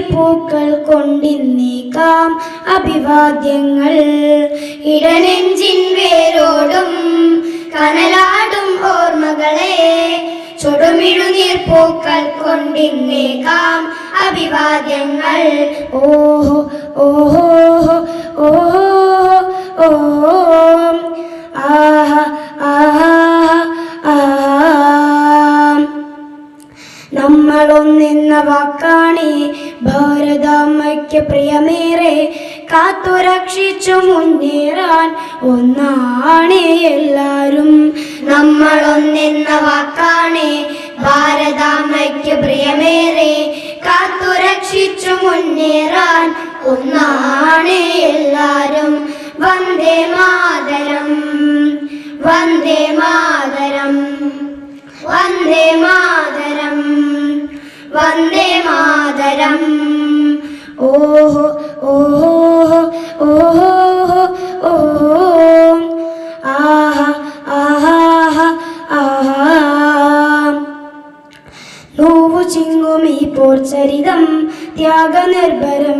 പൂക്കൾ കൊണ്ടിന്നേക്കാം. അഭിവാദ്യങ്ങൾ. ഇടനെഞ്ചിൻ വേരോടും കനലാടും ഓർമ്മകളെ. ചുടുമിഴുനീർ പൂക്കൾ കൊണ്ടിന്നേക്കാം. അഭിവാദ്യങ്ങൾ. ഓഹോ ഓഹോ. നമ്മളൊന്നെന്ന വാക്കാണി. ഭാരതാമ്മയ്ക്ക് പ്രിയമേറെ കാത്തുരക്ഷിച്ചു മുന്നേറാൻ ഒന്നാണേ എല്ലാരും. നമ്മളൊന്നിന്ന വാക്കാണി. ഭാരതാമ്മയ്ക്ക് പ്രിയമേറെ കാത്തുരക്ഷിച്ചു മുന്നേറാൻ ഒന്നാണേ എല്ലാരും. വന്ദേ മാതരം. വന്ദേ മാതരം. ഓഹോ ഓഹോ ഓഹോ ഓഹോ ആഹ ആഹ ആഹാ നോവു ചിങ്ങും ഈ പോർച്ചരിതം ത്യാഗനിർഭരം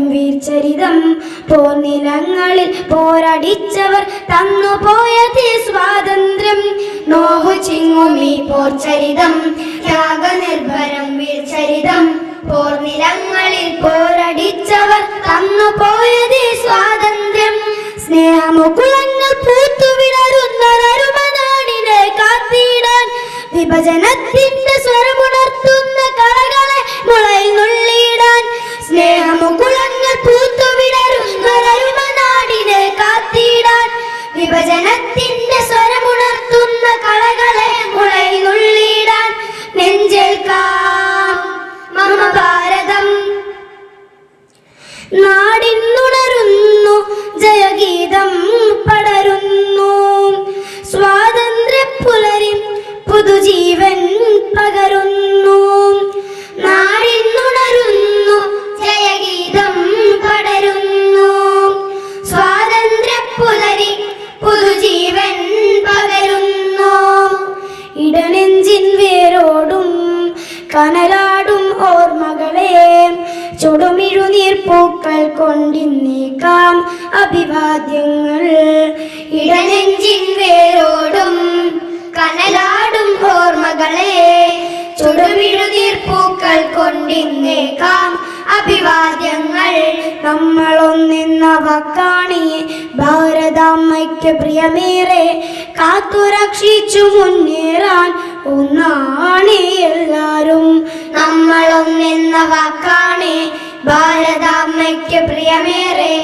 പോർനിലങ്ങളിൽ സ്വാതന്ത്ര്യം. നോവു ചിങ്ങും ഈ പോർച്ചരിതം ത്യാഗനിർഭരം സ്നേഹമുകുളങ്ങൾ പൂത്തുവിടരുന്നൊരരുമനാടിനെ കാത്തിടാൻ വിഭജനത്തിന്റെ സ്വരമുണർത്തുന്ന കളകളെ മുളയിൽ നുള്ളിയിടാൻ സ്നേഹമുകുളങ്ങൾ പൂത്തുവിടരുന്നൊരരുമനാടിനെ കാത്തിടാൻ വിഭജനത്തിന്റെ സ്വരമുണർത്തുന്ന കളകളെ മുളയിൽ നുള്ളിയിടാൻ നെഞ്ചേൽക്കാം മമ ഭാരതം നാടിന്നുണരുന്നു ജയഗീതം പടരുന്നു. സ്വാതന്ത്ര്യ പുലരി പുതുജീവൻ പകരുന്നു. നാടിന്നുണരുന്നു ജയഗീതം പടരുന്നു. സ്വാതന്ത്ര്യ പുലരി പുതുജീവൻ പകരുന്നു. ഇടനെഞ്ചിൻ വേരോടും ഓർമ്മകളെ ചുടുമിഴുനീർ പൂക്കൾ കൊണ്ടിന്നേക്കാം. അഭിവാദ്യങ്ങൾ ഇടനെഞ്ചിൻ വേരോടും കനലാടും ഓർമ്മകളെ. ചുടുമിഴുനീർ പൂക്കൾ കൊണ്ടിന്നേക്കാം. അഭിവാദ്യങ്ങൾ നമ്മളൊന്നിന്ന വക്കാണി ഭാരതാമ്മയ്ക്ക് പ്രിയമേറെ കാത്തുരക്ഷിച്ചു മുന്നേറാൻ ഒന്നാണേ എല്ലാരും. നമ്മളൊന്നിന്ന വക്കാണി ഭാരതാമ്മയ്ക്ക് പ്രിയമേറെ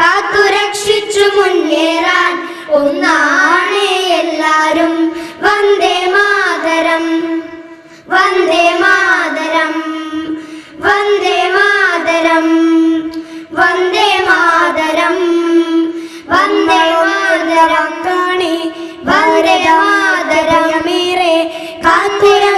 കാത്തുരക്ഷിച്ചു മുന്നേറാൻ ഒന്നാണേ എല്ലാരും. I put on